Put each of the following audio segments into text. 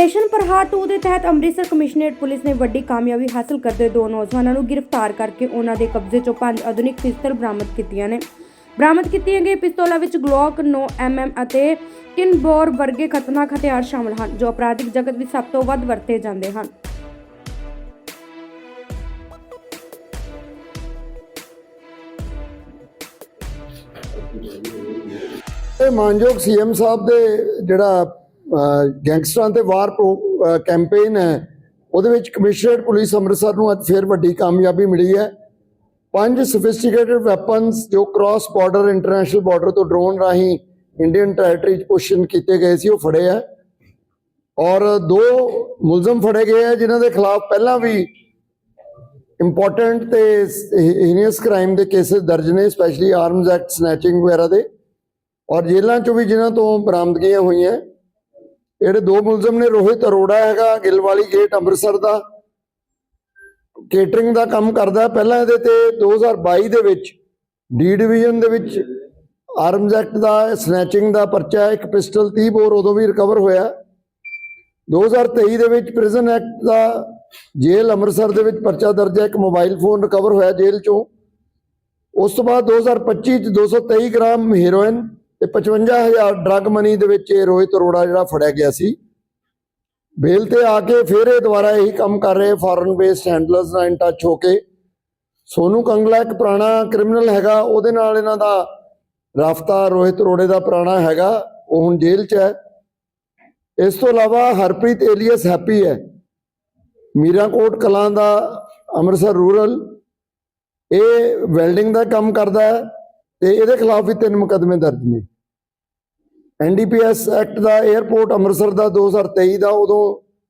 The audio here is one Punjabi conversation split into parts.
ਆਪਰੇਸ਼ਨ ਪ੍ਰਹਾਰ 2 ਦੇ ਤਹਿਤ ਅੰਮ੍ਰਿਤਸਰ ਕਮਿਸ਼ਨਰੇਟ ਪੁਲਿਸ ਨੇ ਵੱਡੀ ਕਾਮਯਾਬੀ ਹਾਸਲ ਕਰਦੇ ਦੋ ਨੌਜਵਾਨਾਂ ਨੂੰ ਗ੍ਰਿਫਤਾਰ ਕਰਕੇ ਉਹਨਾਂ ਦੇ ਕਬਜ਼ੇ 'ਚੋਂ ਪੰਜ ਆਧੁਨਿਕ ਪਿਸਤਲ ਬਰਾਮਦ ਕੀਤੀਆਂ ਨੇ। ਬਰਾਮਦ ਕੀਤੀਆਂ ਗਈਆਂ ਪਿਸਤੌਲਾਂ ਵਿੱਚ ਗਲੋਕ 9 mm ਅਤੇ ਕਿਨ ਵਰਗੇ ਖਤਰਨਾਕ ਹਥਿਆਰ ਸ਼ਾਮਲ ਹਨ, ਜੋ ਅਪਰਾਧਿਕ ਜਗਤ ਵਿੱਚ ਸਭ ਤੋਂ ਵੱਧ ਵਰਤੇ ਜਾਂਦੇ ਹਨ। ਇਹ ਮਾਨਯੋਗ ਸੀਐਮ ਸਾਹਿਬ ਦੇ ਜਿਹੜਾ ਗੈਂਗਸਟਰਾਂ ਤੇ ਵਾਰ ਕੈਂਪੇਨ ਹੈ। ਉਹਦੇ ਵਿੱਚ ਕਮਿਸ਼ਨਰੇਟ ਪੁਲਿਸ ਅੰਮ੍ਰਿਤਸਰ ਨੂੰ ਅੱਜ ਫੇਰ ਵੱਡੀ ਕਾਮਯਾਬੀ ਮਿਲੀ ਹੈ। ਪੰਜ ਸੋਫਿਸਟੀਕੇਟਡ ਵੈਪਨਸ ਜੋ ਕ੍ਰਾਸ ਬਾਰਡਰ ਇੰਟਰਨੈਸ਼ਨਲ ਬਾਰਡਰ ਤੋਂ ਡਰੋਨ ਰਾਹੀਂ ਇੰਡੀਅਨ ਟੈਰੀਟਰੀ 'ਚ ਪੁਸ਼ਨ ਕੀਤੇ ਗਏ ਸੀ, ਉਹ ਫੜੇ ਆ ਔਰ ਦੋ ਮੁਲਜ਼ਮ ਫੜੇ ਗਏ ਆ ਜਿਨ੍ਹਾਂ ਦੇ ਖਿਲਾਫ ਪਹਿਲਾਂ ਵੀ ਇੰਪੋਰਟੈਂਟ ਤੇ ਹੀਨੀਅਸ ਕ੍ਰਾਈਮ ਦੇ ਕੇसेस ਦਰਜ ਨੇ ਸਪੈਸ਼ਲੀ ਆਰਮਸ ਐਕਟ ਸਨੈਚਿੰਗ ਵਗੈਰਾ ਦੇ। ਔਰ ਜੇਲ੍ਹਾਂ ਚੋਂ ਵੀ ਜਿਨ੍ਹਾਂ ਤੋਂ ਬਰਾਮਦਗੀਆਂ ਹੋਈਆਂ ਜਿਹੜੇ ਦੋ ਮੁਲਜ਼ਮ ਨੇ, ਰੋਹਿਤ ਅਰੋੜਾ ਹੈਗਾ, ਗਿੱਲਵਾਲੀ ਗੇਟ, ਅੰਮ੍ਰਿਤਸਰ ਦਾ ਕੇਟਰਿੰਗ ਦਾ ਕੰਮ ਕਰਦਾ। ਪਹਿਲਾਂ ਇਹਦੇ ਤੇ 2022 ਦੇ ਵਿੱਚ ਡੀ ਡਿਵੀਜ਼ਨ ਦੇ ਵਿੱਚ ਆਰਮਜ਼ ਐਕਟ ਦਾ ਸਨੈਚਿੰਗ ਦਾ ਪਰਚਾ, ਇੱਕ ਪਿਸਟਲ 30 ਬੋਰ ਉਦੋਂ ਵੀ ਰਿਕਵਰ ਹੋਇਆ। 2023 ਦੇ ਵਿੱਚ ਪ੍ਰਿਜ਼ਨ ਐਕਟ ਦਾ ਜੇਲ੍ਹ ਅੰਮ੍ਰਿਤਸਰ ਦੇ ਵਿੱਚ ਪਰਚਾ ਦਰਜ ਹੈ, ਇੱਕ ਮੋਬਾਈਲ ਫੋਨ ਰਿਕਵਰ ਹੋਇਆ ਜੇਲ੍ਹ ਚੋਂ। ਉਸ ਤੋਂ ਬਾਅਦ 2025 ਚ 223 ਗ੍ਰਾਮ ਹੈਰੋਇਨ ਤੇ 55000 ਡਰੱਗ ਮਨੀ ਦੇ ਵਿੱਚ ਇਹ ਰੋਹਿਤ ਅਰੋੜਾ ਜਿਹੜਾ ਫੜਿਆ ਗਿਆ ਸੀ। ਬੇਲ ਤੇ ਆ ਕੇ ਫਿਰ ਇਹ ਦੁਬਾਰਾ ਇਹੀ ਕੰਮ ਕਰ ਰਹੇ ਫੋਰਨ ਬੇਸਡ ਹੈਂਡਲਰਸ ਨਾਲ ਇਨ ਟੱਚ ਹੋ ਕੇ। ਸੋਨੂ ਕੰਗਲਾ ਇੱਕ ਪੁਰਾਣਾ ਕ੍ਰਿਮੀਨਲ ਹੈਗਾ, ਉਹਦੇ ਨਾਲ ਇਹਨਾਂ ਦਾ ਰਾਫਤਾ ਰੋਹਿਤ ਅਰੋੜੇ ਦਾ ਪੁਰਾਣਾ ਹੈਗਾ, ਉਹ ਹੁਣ ਜੇਲ੍ਹ 'ਚ ਹੈ। ਇਸ ਤੋਂ ਇਲਾਵਾ ਹਰਪ੍ਰੀਤ ਏਲੀਅਸ ਹੈਪੀ ਹੈ। ਮੀਰਾਕੋਟ ਕਲਾਂ ਦਾ ਅੰਮ੍ਰਿਤਸਰ ਰੂਰਲ। ਇਹ ਵੈਲਡਿੰਗ ਦਾ ਕੰਮ ਕਰਦਾ ਹੈ ਤੇ ਇਹਦੇ ਖਿਲਾਫ ਵੀ ਤਿੰਨ ਮੁਕੱਦਮੇ ਦਰਜ ਨੇ। ਐਨਡੀਪੀਐਸ ਐਕਟ ਦਾ 에ਅਰਪੋਰਟ ਅੰਮ੍ਰਿਤਸਰ ਦਾ 2023 ਦਾ ਉਦੋਂ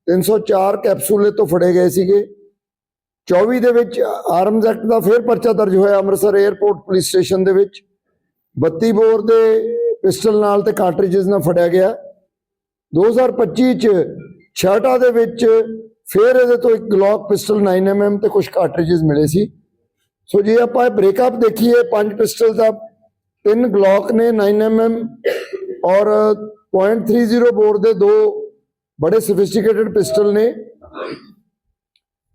304 ਕੈਪਸੂਲੇ ਤੋਂ ਫੜੇ ਗਏ ਸੀਗੇ। 24 ਦੇ ਵਿੱਚ ਆਰਮਜ਼ ਐਕਟ ਦਾ ਫਿਰ ਪਰਚਾ ਦਰਜ ਹੋਇਆ ਅੰਮ੍ਰਿਤਸਰ 에ਅਰਪੋਰਟ ਪੁਲਿਸ ਸਟੇਸ਼ਨ ਦੇ ਵਿੱਚ। 32 ਬੋਰ ਦੇ ਪਿਸਟਲ ਨਾਲ ਤੇ ਕਾਰਟ੍ਰਿਜਸ ਨਾਲ ਫੜਿਆ ਗਿਆ। 2025 ਚ ਛਾਟਾ ਦੇ ਵਿੱਚ ਫਿਰ ਇਹਦੇ ਤੋਂ ਇੱਕ ਗਲੌਕ ਪਿਸਟਲ 9mm ਤੇ ਕੁਝ ਕਾਰਟ੍ਰਿਜਸ ਮਿਲੇ ਸੀ। ਸੋ ਜੇ ਆਪਾਂ ਇਹ ਬ੍ਰੇਕਅਪ ਦੇਖੀਏ, ਪੰਜ ਪਿਸਟਲ ਦਾ ਤਿੰਨ ਗਲੌਕ ਨੇ 9mm ਔਰ .30 ਬੋਰ ਦੇ ਦੋ ਬੜੇ ਸੋਫਿਸਟੀਕੇਟਡ ਪਿਸਟਲ ਨੇ।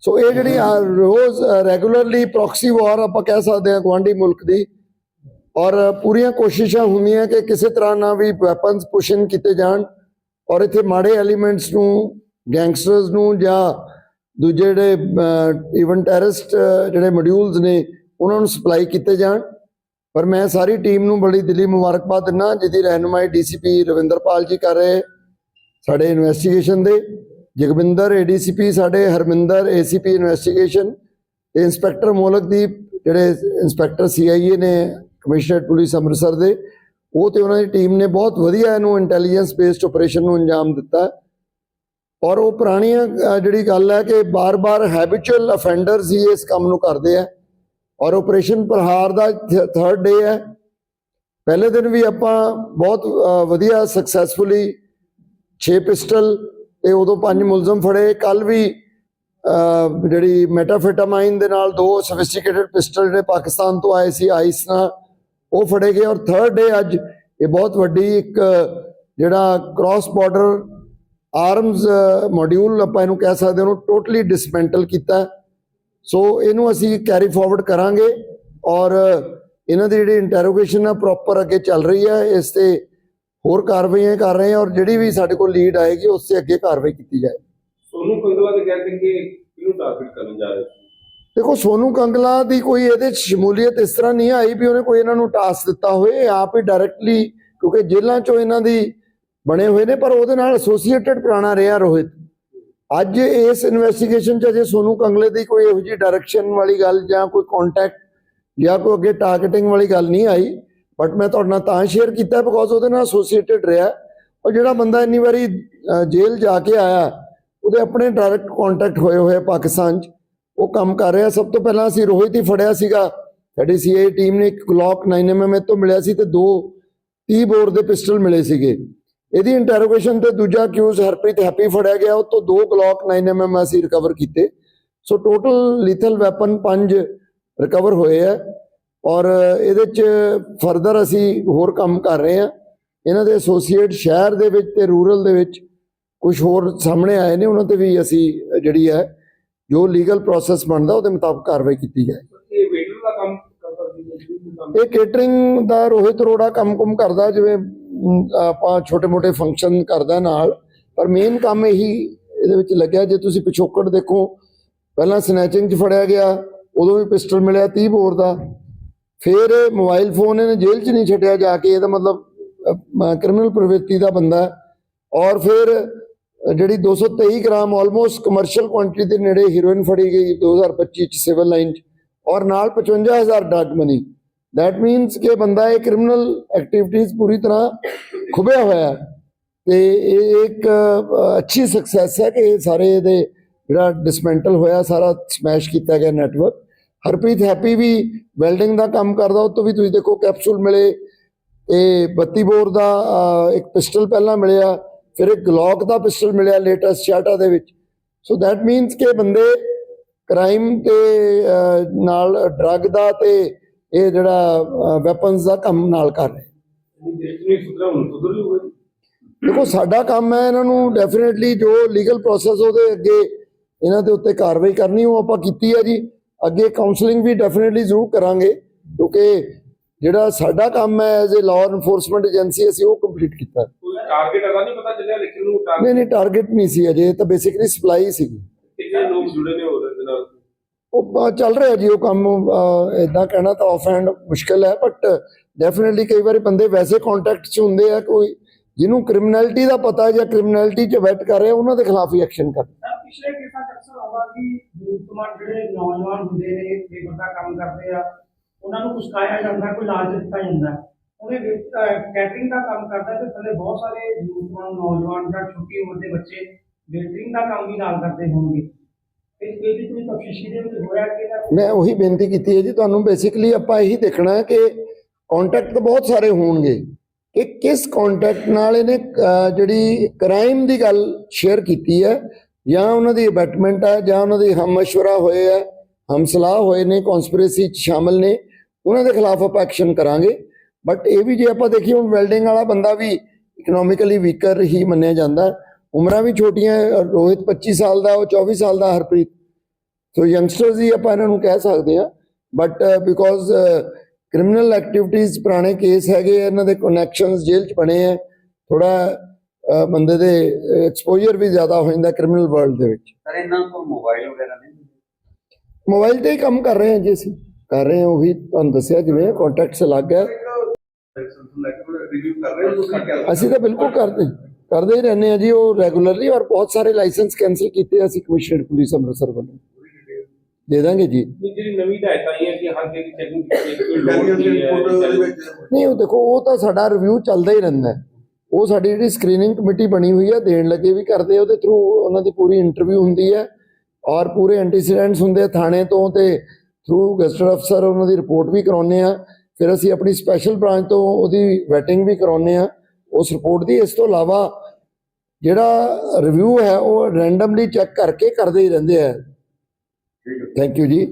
ਸੋ ਇਹ ਜਿਹੜੀ ਰੋਜ਼ ਰੈਗੂਲਰਲੀ ਪ੍ਰੋਕਸੀ ਵਾਰ ਆਪਾਂ ਕਹਿ ਸਕਦੇ ਹਾਂ ਗਵਾਂਢੀ ਮੁਲਕ ਦੀ। ਔਰ ਪੂਰੀਆਂ ਕੋਸ਼ਿਸ਼ਾਂ ਹੁੰਦੀਆਂ ਕਿ ਕਿਸੇ ਤਰ੍ਹਾਂ ਨਾਲ ਵੀ ਵੈਪਨਸ ਪੁਸ਼ਨ ਕੀਤੇ ਜਾਣ। ਔਰ ਇੱਥੇ ਮਾੜੇ ਐਲੀਮੈਂਟਸ ਨੂੰ ਗੈਂਗਸਟਰਸ ਨੂੰ ਜਾਂ ਦੂਜੇ ਜਿਹੜੇ ਇਵਨ ਟੈਰਰਿਸਟ ਜਿਹੜੇ ਮੋਡਿਊਲਸ ਨੇ, ਉਹਨਾਂ ਨੂੰ ਸਪਲਾਈ ਕੀਤੇ ਜਾਣ। ਪਰ ਮੈਂ ਸਾਰੀ ਟੀਮ ਨੂੰ ਬੜੀ ਦਿਲੀ ਮੁਬਾਰਕਬਾਦ ਦਿੰਦਾ, ਜਿਹਦੀ ਰਹਿਨੁਮਾਈ ਡੀਸੀਪੀ ਰਵਿੰਦਰਪਾਲ ਜੀ ਕਰ ਰਹੇ, ਸਾਡੇ ਇਨਵੈਸਟੀਗੇਸ਼ਨ ਦੇ। ਜਗਵਿੰਦਰ ਏਡੀਸੀਪੀ ਸਾਡੇ ਹਰਮਿੰਦਰ ਏਸੀਪੀ ਇਨਵੈਸਟੀਗੇਸ਼ਨ ਤੇ ਇੰਸਪੈਕਟਰ ਮੋਲਕਦੀਪ ਜਿਹੜੇ ਇੰਸਪੈਕਟਰ ਸੀਆਈਏ ਨੇ ਕਮਿਸ਼ਨਰੇਟ ਪੁਲਿਸ ਅੰਮ੍ਰਿਤਸਰ ਦੇ, ਉਹ ਤੇ ਉਹਨਾਂ ਦੀ ਟੀਮ ਨੇ ਬਹੁਤ ਵਧੀਆ ਇਹਨੂੰ ਇੰਟੈਲੀਜੈਂਸ ਬੇਸਡ ਆਪਰੇਸ਼ਨ ਨੂੰ ਅੰਜਾਮ ਦਿੱਤਾ। ਔਰ ਉਹ ਪੁਰਾਣੀਆਂ ਜਿਹੜੀ ਗੱਲ ਹੈ ਕਿ ਬਾਰ-ਬਾਰ ਹੈਬਿਚੁਅਲ ਅਫੈਂਡਰਸ ਹੀ ਇਸ ਕੰਮ ਨੂੰ ਕਰਦੇ ਆ। ਔਰ ਆਪਰੇਸ਼ਨ ਪ੍ਰਹਾਰ ਦਾ ਥਰਡ ਡੇ ਹੈ। ਪਹਿਲੇ ਦਿਨ ਵੀ ਆਪਾਂ ਬਹੁਤ ਵਧੀਆ ਸਕਸੈਸਫੁਲੀ 6 ਪਿਸਟਲ ਤੇ ਉਦੋਂ ਪੰਜ ਮੁਲਜ਼ਮ ਫੜੇ। ਕੱਲ ਵੀ ਜਿਹੜੀ ਮੈਟਾਫੈਟਾਮਾਈਨ ਦੇ ਨਾਲ ਦੋ ਸੋਫਿਸਟੀਕੇਟਡ ਪਿਸਟਲ ਜਿਹੜੇ ਪਾਕਿਸਤਾਨ ਤੋਂ ਆਏ ਸੀ, ਆਈਸ ਨਾਲ, ਉਹ ਫੜੇ ਗਏ। ਔਰ ਥਰਡ ਡੇ ਅੱਜ ਇਹ ਬਹੁਤ ਵੱਡੀ ਇੱਕ, ਜਿਹੜਾ ਕ੍ਰਾਸ ਬਾਰਡਰ ਆਰਮਸ ਮੋਡਿਊਲ ਆਪਾਂ ਇਹਨੂੰ ਕਹਿ ਸਕਦੇ ਹਾਂ, ਉਹਨੂੰ ਟੋਟਲੀ ਡਿਸਮੈਂਟਲ ਕੀਤਾ। ਸੋ ਇਹਨੂੰ ਅਸੀਂ ਕੈਰੀ ਫਾਰਵਰਡ ਕਰਾਂਗੇ ਔਰ ਇਹਨਾਂ ਦੀ ਜਿਹੜੀ ਇੰਟਰੋਗੇਸ਼ਨ ਆ ਪ੍ਰੋਪਰ ਅੱਗੇ ਚੱਲ ਰਹੀ ਹੈ ਇਸ ਤੇ ਹੋਰ ਕਾਰਵਾਈਆਂ ਕਰ ਰਹੇ ਹਾਂ ਔਰ ਜਿਹੜੀ ਵੀ ਸਾਡੇ ਕੋਲ ਲੀਡ ਆਏਗੀ ਉਸ ਤੇ ਅੱਗੇ ਕਾਰਵਾਈ ਕੀਤੀ ਜਾਏ। ਸੋਨੂੰ ਕੰਗਲਾ ਦੇ ਕਹਿੰਦੇ ਕਿ ਕਿਹਨੂੰ ਟਾਰਗੇਟ ਕਰਨ ਜਾ ਰਹੇ ਦੇਖੋ ਸੋਨੂ ਕੰਗਲਾ ਦੀ ਕੋਈ ਇਹਦੇ 'ਚ ਸ਼ਮੂਲੀਅਤ ਇਸ ਤਰ੍ਹਾਂ ਨਹੀਂ ਆਈ ਵੀ ਉਹਨੇ ਕੋਈ ਇਹਨਾਂ ਨੂੰ ਟਾਸਕ ਦਿੱਤਾ ਹੋਵੇ ਆਪ ਹੀ ਡਾਇਰੈਕਟਲੀ ਕਿਉਂਕਿ ਜੇਲ੍ਹਾਂ 'ਚੋਂ ਇਹਨਾਂ ਦੀ ਬਣੇ ਹੋਏ ਨੇ ਪਰ ਉਹਦੇ ਨਾਲ ਐਸੋਸੀਏਟਡ ਪੁਰਾਣਾ ਰਿਹਾ ਰੋਹਿਤ। ਅੱਜ ਇਸ ਇਨਵੈਸਟੀਗੇਸ਼ਨ 'ਚ ਅਜੇ ਸੋਨੂ ਕੰਗਲੇ ਦੀ ਕੋਈ ਇਹੋ ਜਿਹੀ ਡਾਇਰੈਕਸ਼ਨ ਵਾਲੀ ਗੱਲ ਜਾਂ ਕੋਈ ਕੰਟੈਕਟ ਜਾਂ ਕੋਈ ਅੱਗੇ ਟਾਰਗੇਟਿੰਗ ਵਾਲੀ ਗੱਲ ਨਹੀਂ ਆਈ ਬਟ ਮੈਂ ਤੁਹਾਡੇ ਨਾਲ ਤਾਂ ਸ਼ੇਅਰ ਕੀਤਾ ਬਿਕੋਜ਼ ਉਹਦੇ ਨਾਲ ਐਸੋਸੀਏਟਡ ਰਿਹਾ। ਔਰ ਜਿਹੜਾ ਬੰਦਾ ਇੰਨੀ ਵਾਰੀ ਜੇਲ੍ਹ ਜਾ ਕੇ ਆਇਆ, ਉਹਦੇ ਆਪਣੇ ਡਾਇਰੈਕਟ ਕੰਟੈਕਟ ਹੋਏ ਹੋਏ ਪਾਕਿਸਤਾਨ 'ਚ। ਉਹ ਕੰਮ ਕਰ ਰਿਹਾ। ਸਭ ਤੋਂ ਪਹਿਲਾਂ ਅਸੀਂ ਰੋਹਿਤ ਹੀ ਫੜਿਆ ਸੀਗਾ। ਸਾਡੀ ਸੀਆਈ ਟੀਮ ਨੇ ਇੱਕ ਗਲੌਕ 9mm ਤੋਂ ਮਿਲਿਆ ਸੀ ਤੇ ਦੋ 30 ਬੋਰ ਦੇ ਪਿਸਟਲ ਮਿਲੇ ਸੀਗੇ। ਇਹਦੀ ਇੰਟਰੋਗੇਸ਼ਨ ਤੇ ਦੂਜਾ ਅਕਿਊਜ਼ ਹਰਪ੍ਰੀਤ ਹੈਪੀ ਫੜਿਆ ਗਿਆ ਉਹ ਤੋਂ ਦੋ ਗਲੌਕ 9mm ਅਸੀਂ ਰਿਕਵਰ ਕੀਤੇ। ਸੋ ਟੋਟਲ ਲੀਥਲ ਵੈਪਨ ਪੰਜ ਰਿਕਵਰ ਹੋਏ ਆ ਔਰ ਇਹਦੇ ਚ ਫਰਦਰ ਅਸੀਂ ਹੋਰ ਕੰਮ ਕਰ ਰਹੇ ਆ। ਇਹਨਾਂ ਦੇ ਐਸੋਸੀਏਟ ਸ਼ਹਿਰ ਦੇ ਵਿੱਚ ਤੇ ਰੂਰਲ ਦੇ ਵਿੱਚ ਕੁਝ ਹੋਰ ਸਾਹਮਣੇ ਆਏ ਨੇ ਉਹਨਾਂ ਤੇ ਵੀ ਅਸੀਂ ਜਿਹੜੀ ਹੈ ਜੋ ਲੀਗਲ ਪ੍ਰੋਸੈਸ ਬਣਦਾ ਉਹਦੇ ਮੁਤਾਬਕ ਕਾਰਵਾਈ ਕੀਤੀ ਜਾਏ। ਇਹ ਵੇਟਰ ਦਾ ਕੰਮ ਕਰਦਾ ਸੀ ਜੀ ਕੰਮ? ਇਹ ਕੇਟਰਿੰਗ ਦਾ ਰੋਹਿਤ ਅਰੋੜਾ ਕੰਮ-ਕੁਮ ਕਰਦਾ ਜਿਵੇਂ ਆਪਾਂ ਛੋਟੇ-ਮੋਟੇ ਫੰਕਸ਼ਨ ਕਰਦਾ ਨਾਲ ਪਰ ਮੇਨ ਕੰਮ ਇਹੀ ਇਹਦੇ ਵਿੱਚ ਲੱਗਿਆ ਜੇ ਤੁਸੀਂ ਪਿਛੋਕੜ ਦੇਖੋ ਪਹਿਲਾਂ ਸਨੈਚਿੰਗ 'ਚ ਫੜਿਆ ਗਿਆ ਉਦੋਂ ਵੀ ਪਿਸਟਲ ਮਿਲਿਆ 30 ਬੋਰ ਦਾ ਫਿਰ ਇਹ ਮੋਬਾਈਲ ਫੋਨ ਇਹਨੇ ਜੇਲ੍ਹ 'ਚ ਨਹੀਂ ਛੱਡਿਆ ਜਾ ਕੇ ਇਹਦਾ ਮਤਲਬ ਕ੍ਰਿਮੀਨਲ ਪ੍ਰਵਿਰਤੀ ਦਾ ਬੰਦਾ ਔਰ ਫਿਰ ਅ, ਜਿਹੜੀ 223 ਗ੍ਰਾਮ ਆਲਮੋਸਟ ਕਮਰਸ਼ੀਅਲ ਕੁਆਂਟੀਟੀ ਦੇ ਨੇੜੇ ਹੀਰੋਇਨ ਫੜੀ ਗਈ 2025 ਚ ਸਿਵਲ ਲਾਈਨ 'ਚ ਔਰ ਨਾਲ 55000 ਡਰਗ ਮਨੀ ਦੈਟ ਮੀਨਸ ਕਿ ਬੰਦਾ ਇਹ ਕ੍ਰਿਮੀਨਲ ਐਕਟੀਵਿਟੀਜ਼ ਪੂਰੀ ਤਰ੍ਹਾਂ ਖੁਬਿਆ ਹੋਇਆ ਹੈ। ਤੇ ਇਹ ਇੱਕ ਅੱਛੀ ਸਕਸੈਸ ਹੈ ਕਿ ਇਹ ਸਾਰੇ ਇਹਦੇ ਜਿਹੜਾ ਡਿਸਮੈਂਟਲ ਹੋਇਆ, ਸਾਰਾ ਸਮੈਸ਼ ਕੀਤਾ ਗਿਆ ਨੈਟਵਰਕ ਹਰਪ੍ਰੀਤ ਹੈਪੀ ਵੀ ਵੈਲਡਿੰਗ ਦਾ ਕੰਮ ਕਰਦਾ, ਉਹ ਤੋਂ ਵੀ ਤੁਸੀਂ ਦੇਖੋ ਕੈਪਸੂਲ ਮਿਲੇ। ਇਹ 32 ਬੋਰ ਦਾ ਇੱਕ ਪਿਸਟਲ ਪਹਿਲਾਂ ਮਿਲਿਆ, ਫਿਰ ਇੱਕ ਗਲੌਕ ਦਾ ਪਿਸਟਲ ਮਿਲਿਆ ਲੇਟੈਸਟ ਸ਼ਾਟਾ ਦੇ ਵਿੱਚ। ਸੋ ਦੈਟ ਮੀਨਸ ਕਿ ਬੰਦੇ ਕ੍ਰਾਈਮ ਤੇ ਨਾਲ ਡਰੱਗ ਦਾ ਤੇ ਇਹ ਜਿਹੜਾ ਵੈਪਨਸ ਦਾ ਕੰਮ ਨਾਲ ਕਰ ਰਹੇ। ਦੇਖੋ ਸਾਡਾ ਕੰਮ ਹੈ ਇਹਨਾਂ ਨੂੰ ਡੈਫੀਨਿਟਲੀ ਜੋ ਲੀਗਲ ਪ੍ਰੋਸੈਸ ਉਹਦੇ ਅੱਗੇ ਇਹਨਾਂ ਦੇ ਉੱਤੇ ਕਾਰਵਾਈ ਕਰਨੀ ਉਹ ਆਪਾਂ ਕੀਤੀ ਹੈ ਜੀ। ਅੱਗੇ ਕਾਉਂਸਲਿੰਗ ਵੀ ਡੈਫੀਨਿਟਲੀ ਜ਼ਰੂਰ ਕਰਾਂਗੇ ਕਿਉਂਕਿ ਜਿਹੜਾ ਸਾਡਾ ਕੰਮ ਹੈ as a law enforcement agency ਅਸੀਂ ਉਹ ਕੰਪਲੀਟ ਕੀਤਾ। ਕੋਈ ਟਾਰਗੇਟ ਅਦਾ ਨਹੀਂ ਪਤਾ ਚੱਲਿਆ ਲੇਕਿਨ ਨਹੀਂ ਟਾਰਗੇਟ ਨਹੀਂ ਟਾਰਗੇਟ ਨਹੀਂ ਸੀ ਅਜੇ ਤਾਂ ਬੇਸਿਕਲੀ ਸਪਲਾਈ ਸੀਗੀ। ਕਿੰਨੇ ਲੋਕ ਜੁੜੇ ਨੇ ਹੋਰ ਉਹ ਅ, ਚੱਲ ਰਿਹਾ ਜੀ ਉਹ ਕੰਮ ਇਦਾਂ ਕਹਿਣਾ ਤਾਂ ਆਫ ਹੈਂਡ ਮੁਸ਼ਕਲ ਹੈ ਬਟ ਡੈਫੀਨਿਟਲੀ ਕਈ ਵਾਰੀ ਬੰਦੇ ਵੈਸੇ ਕੰਟੈਕਟ 'ਚ ਹੁੰਦੇ ਆ ਕੋਈ ਜਿਹਨੂੰ ਕ੍ਰਿਮੀਨੈਲਿਟੀ ਦਾ ਪਤਾ ਹੈ ਜਾਂ ਕ੍ਰਿਮੀਨੈਲਿਟੀ 'ਚ ਵੈਟ ਕਰ ਰਿਹਾ ਉਹਨਾਂ ਦੇ ਖਿਲਾਫ ਹੀ ਐਕਸ਼ਨ ਕਰ ਸਰ ਪਿਛਲੇ ਕੇਸਾਂ ਚ ਅਕਸਰ ਆਉਂਦਾ ਕਿ ਜ਼ਰੂਰਤਮੰਦ ਜਿਹੜੇ ਨੌਜਵਾਨ ਹੁੰਦੇ ਨੇ ਲੇਬਰ ਦਾ ਕੰਮ ਕਰਦੇ ਆ ਉਹਨਾਂ ਨੂੰ ਉਸਕਾਇਆ ਜਾਂਦਾ ਕੋਈ ਲਾਲਚ ਦਿੱਤਾ ਜਾਂਦਾ। ਉਹਨੇ ਕੈਟਰਿੰਗ ਦਾ ਕੰਮ ਕਰਦਾ ਤੇ ਥੱਲੇ ਬਹੁਤ ਸਾਰੇ ਜ਼ਰੂਰਤਮੰਦ ਨੌਜਵਾਨ ਜਾਂ ਛੋਟੀ ਉਮਰ ਦੇ ਬੱਚੇ ਵੇਟਰਿੰਗ ਦਾ ਕੰਮ ਵੀ ਨਾਲ ਕਰਦੇ ਹੋਣਗੇ। ਤੇ ਇਹਦੀ ਕੋਈ ਤਫਤੀਸ਼ੀ ਦੇ ਵਿੱਚ ਹੋਇਆ ਕਿ ਇਹਦਾ ਮੈਂ ਉਹੀ ਬੇਨਤੀ ਕੀਤੀ ਹੈ ਜੀ, ਤੁਹਾਨੂੰ ਬੇਸਿਕਲੀ ਆਪਾਂ ਇਹੀ ਦੇਖਣਾ ਹੈ ਕਿ ਕੰਟੈਕਟ ਤਾਂ ਬਹੁਤ ਸਾਰੇ ਹੋਣਗੇ। ਕਿ ਕਿਸ ਕੰਟੈਕਟ ਨਾਲ ਇਹਨੇ ਜਿਹੜੀ ਕ੍ਰਾਈਮ ਦੀ ਗੱਲ ਸ਼ੇਅਰ ਕੀਤੀ ਹੈ, ਜਾਂ ਉਹਨਾਂ ਦੀ ਅਬੈਟਮੈਂਟ ਹੈ, ਜਾਂ ਉਹਨਾਂ ਦੀ ਹਮਸ਼ਵਰਾ ਹੋਏ ਹੈ ਹਮਸਲਾਹ ਹੋਏ ਨੇ ਕਨਸਪੀਰੇਸੀ ਚ ਸ਼ਾਮਲ ਨੇ, ਉਹਨਾਂ ਦੇ ਖਿਲਾਫ ਆਪਾਂ ਐਕਸ਼ਨ ਕਰਾਂਗੇ। ਬਟ ਇਹ ਵੀ ਜੇ ਆਪਾਂ ਦੇਖੀਏ ਵੈਲਡਿੰਗ ਵਾਲਾ ਬੰਦਾ ਵੀ ਇਕਨੋਮਿਕਲੀ ਵੀਕਰ ਹੀ ਮੰਨਿਆ ਜਾਂਦਾ। ਉਮਰਾਂ ਵੀ ਛੋਟੀਆਂ ਹੈ, ਰੋਹਿਤ 25 ਸਾਲ ਦਾ ਉਹ 24 ਸਾਲ ਦਾ ਹਰਪ੍ਰੀਤ ਸੋ ਯੰਗਸਟਰਸ ਹੀ ਆਪਾਂ ਇਹਨਾਂ ਨੂੰ ਕਹਿ ਸਕਦੇ ਆ ਬਟ ਬਿਕੋਜ਼ ਕ੍ਰਿਮੀਨਲ ਐਕਟੀਵਿਟੀਜ਼ ਪੁਰਾਣੇ ਕੇਸ ਹੈਗੇ ਆ, ਇਹਨਾਂ ਦੇ ਕਨੈਕਸ਼ਨਸ ਜੇਲ੍ਹ 'ਚ ਬਣੇ ਆ ਥੋੜਾ ਬੰਦੇ ਦੇ ਐਕਸਪੋਜ਼ਰ ਵੀ ਜ਼ਿਆਦਾ ਹੋ ਜਾਂਦਾ ਕ੍ਰਿਮੀਨਲ ਵਰਲਡ ਦੇ ਵਿੱਚ ਸਰ ਇਹਨਾਂ ਕੋਲ ਮੋਬਾਈਲ ਵਗੈਰਾ ਨਹੀਂ ਮੋਬਾਈਲ ਤੇ ਹੀ ਕੰਮ ਕਰ ਰਹੇ ਹਾਂ ਜੀ ਅਸੀਂ ਕਰ ਰਹੇ ਹਾਂ ਉਹੀ ਤੁਹਾਨੂੰ ਦੱਸਿਆ ਜਿਵੇਂ ਕੰਟੈਕਟਸ ਲੱਗ ਗਿਆ ਅਸੀਂ ਤਾਂ ਬਿਲਕੁਲ ਕਰਦੇ ਕਰਦੇ ਹੀ ਰਹਿੰਦੇ ਆ ਜੀ ਉਹ ਰੈਗੂਲਰਲੀ ਔਰ ਬਹੁਤ ਸਾਰੇ ਲਾਇਸੈਂਸ ਕੈਨਸਲ ਕੀਤੇ ਆ ਅਸੀਂ ਕਮਿਸ਼ਨਰਡ ਪੁਲਿਸ ਅੰਮ੍ਰਿਤਸਰ ਵੱਲੋਂ। ਦੇ ਦਾਂਗੇ ਜੀ। ਨਹੀਂ, ਜਿਹੜੀ ਨਵੀਂ ਹਦਾਇਤਾਂ ਆਈਆਂ ਕਿ ਹਰ ਕਿਸੇ ਚੈਕਿੰਗ ਕੀਤੀ ਕੋਈ ਲੋੜ ਨਹੀਂ ਹੈ ਨਹੀਂ ਉਹ ਦੇਖੋ ਉਹ ਤਾਂ ਸਾਡਾ ਰਿਵਿਊ ਚੱਲਦਾ ਹੀ ਰਹਿੰਦਾ ਹੈ। ਉਹ ਸਾਡੀ ਜਿਹੜੀ ਸਕਰੀਨਿੰਗ ਕਮੇਟੀ ਬਣੀ ਹੋਈ ਹੈ ਦੇਣ ਲੱਗੇ ਵੀ ਕਰਦੇ ਆ, ਉਹਦੇ ਥਰੂ ਉਹਨਾਂ ਦੀ ਪੂਰੀ ਇੰਟਰਵਿਊ ਹੁੰਦੀ ਹੈ ਔਰ ਪੂਰੇ ਐਂਟੀਸੀਡੈਂਟਸ ਹੁੰਦੇ ਆ ਥਾਣੇ ਤੋਂ ਤੇ ਥਰੂ ਗੈਸਟਡ ਅਫਸਰ ਉਹਨਾਂ ਦੀ ਰਿਪੋਰਟ ਵੀ ਕਰਾਉਂਦੇ ਆ। ਫਿਰ ਅਸੀਂ ਆਪਣੀ ਸਪੈਸ਼ਲ ਬ੍ਰਾਂਚ ਤੋਂ ਉਹਦੀ ਵੈਟਿੰਗ ਵੀ ਕਰਾਉਂਦੇ ਆ। ਉਸ ਰਿਪੋਰਟ ਦੀ ਇਸ ਤੋਂ ਇਲਾਵਾ ਜਿਹੜਾ ਰਿਵਿਊ ਹੈ ਉਹ ਰੈਂਡਮਲੀ ਚੈੱਕ ਕਰਕੇ ਕਰਦੇ ਹੀ ਰਹਿੰਦੇ ਆ। ਥੈਂਕ ਯੂ ਜੀ।